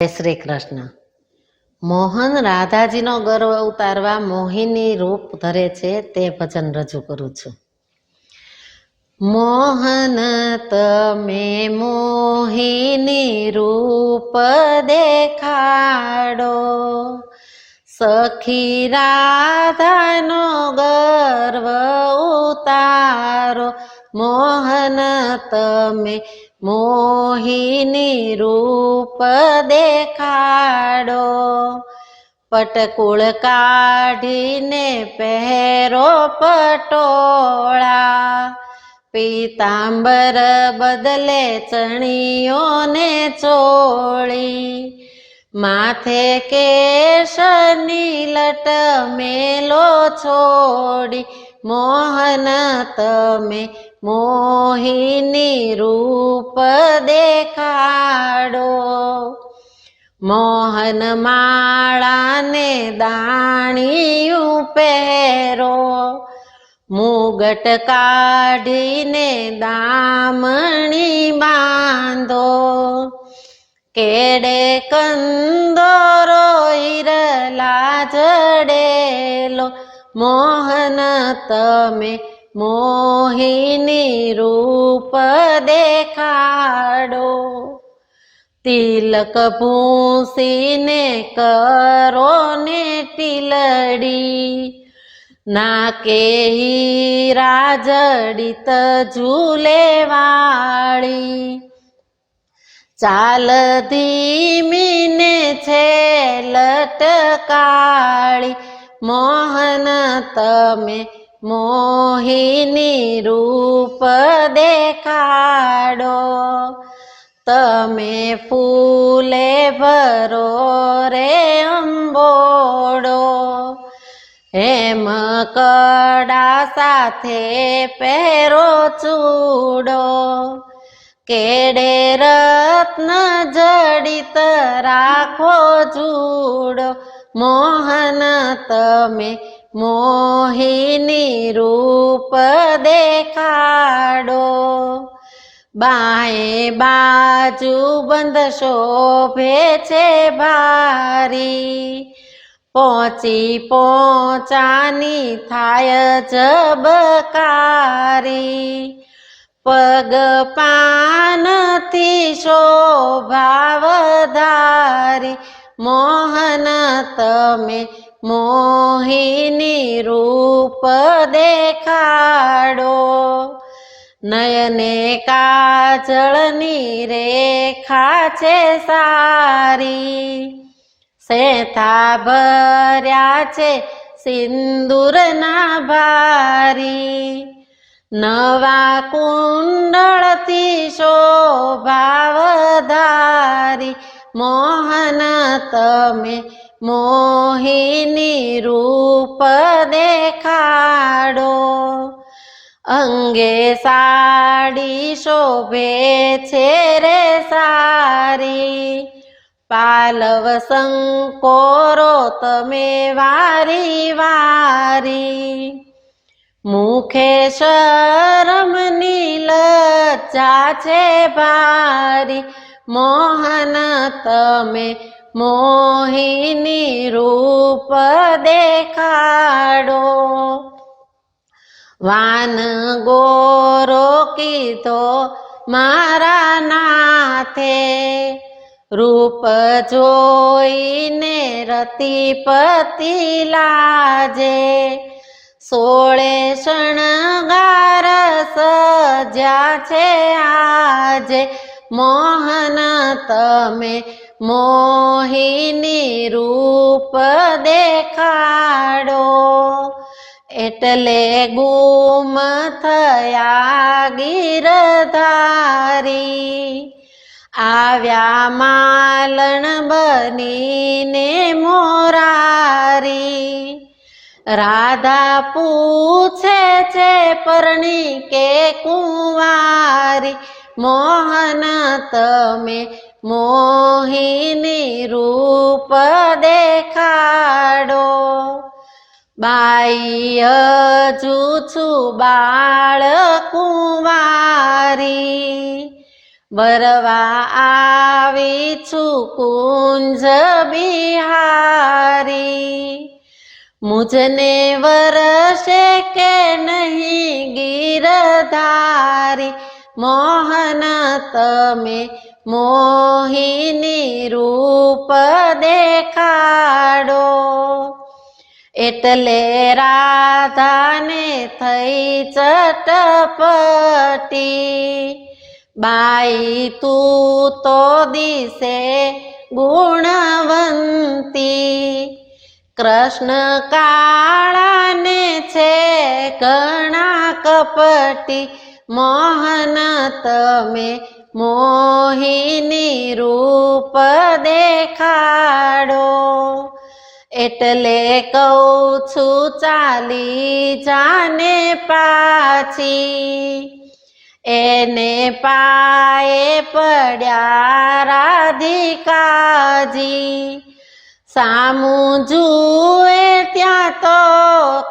જય શ્રી કૃષ્ણ. મોહન રાધાજીનો ગર્વ ઉતારવા મોહિની રૂપ ધરે છે તે ભજન રજૂ કરું છું. મોહન તમે મોહિની રૂપ દેખાડો. સખી રાધાનો ગર્વ ઉતારો. મોહન તમે મોહિની રૂપ દેખાડો. પટકુળ કાઢીને પહેરો પટોળા. પીતાંબર બદલે ચણીઓને ચોળી. માથે કેશની લટ મેલો છોડી. મોહન તમે મોહિની રૂપ દેખાડો. મોહન માળાને દાણિયું પહેરો. મુગટ કાઢીને દામણી બાંધો. કેડે કંદોરો ઈરલા જડેલો. મોહન તમે મોહિની રૂપ દેખાડો, તિલક ભૂસીને કરો ને ટીલડી, નાકે હીરા જડિત ઝૂલે વાળી, ચાલ ધીમીને છે લટકાળી મોહન તમે મોહિની રૂપ દેખાડો. તમે ફૂલે ભરો રે અંબોડો. હેમ કડા સાથે પહેરો ચૂડો. કેડે રત્ન જડિત રાખો જુડો. મોહન તમે મોહિની રૂપ દેખાડો. બાએ બાજુ બંધ શોભે છે ભારી. પહોંચી પહોંચાની થાય જબકારી. પગ પાનથી શોભાવધારી મોહન તમે મોહિની રૂપ દેખાડો. નયને કાચળની રેખા છે સારી. સેથા ભર્યા છે સિંદૂરના ભારી. નવા કુંડળથી શોભાવધારી. મોહન, તમે મોહિની રૂપ દેખાડો. અંગે સાડી શોભે છે રે સારી. પાલવ સંકોરો તમે વારી વારી. મુખે શરમની લજ્જા છે ભારી. મોહન તમે મોહિની રૂપ દેખાડો. વાન ગોરો કીધો, મારા નાથે. રૂપ જોઈને રતિપતિ લાજે. સોળે શણગાર સજ્યા છે આજે. મોહન તમે મોહિની રૂપ દેખાડો. એટલે ગુમ થયા ગીરધારી. આવ્યા માલણ બનીને મોરારી. રાધા પૂછે છે પરણી કે કુંવારી? મોહન, તમે મોહિની રૂપ દેખાડો. બાઈ હજુ છું બાળ કુંવારી. વરવા આવી છું કુંજ બિહારી. મુજને વરસે કે નહીં મોહન તમે મોહિની રૂપ દેખાડો. એટલે રાધાને થઈ ચટપટી. બાઈ, તું તો દિશે ગુણવંતી. કૃષ્ણ કાળાને છે ઘણા કપટી. મોહન તમે મોહિની રૂપ દેખાડો. એટલે કહું છું, ચાલી જાને પાછી. એને પાએ પડ્યા રાધિકાજી. સામું જુએ ત્યાં તો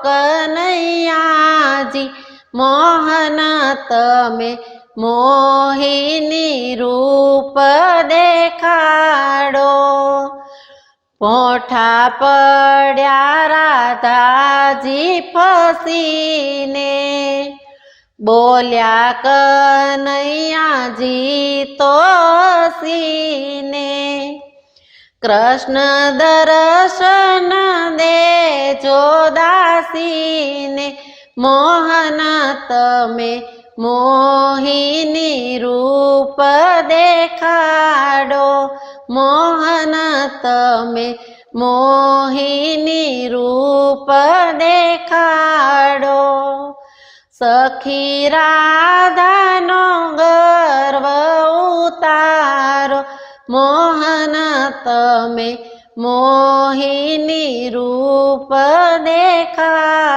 કનૈયાજી. મોહન તમે મોહિની રૂપ દેખાડો. પોઠા પડ્યા રાધાજી ફસીને, બોલ્યા કનૈયાજી તો હસીને, કૃષ્ણ દર્શન દેજો દાસીને મોહન તમે મોહિની રૂપ દેખાડો. મોહન તમે મોહિની રૂપ દેખાડો. સખી રાધાનો ગર્વ ઉતારો. મોહન તમે મોહિની રૂપ દેખા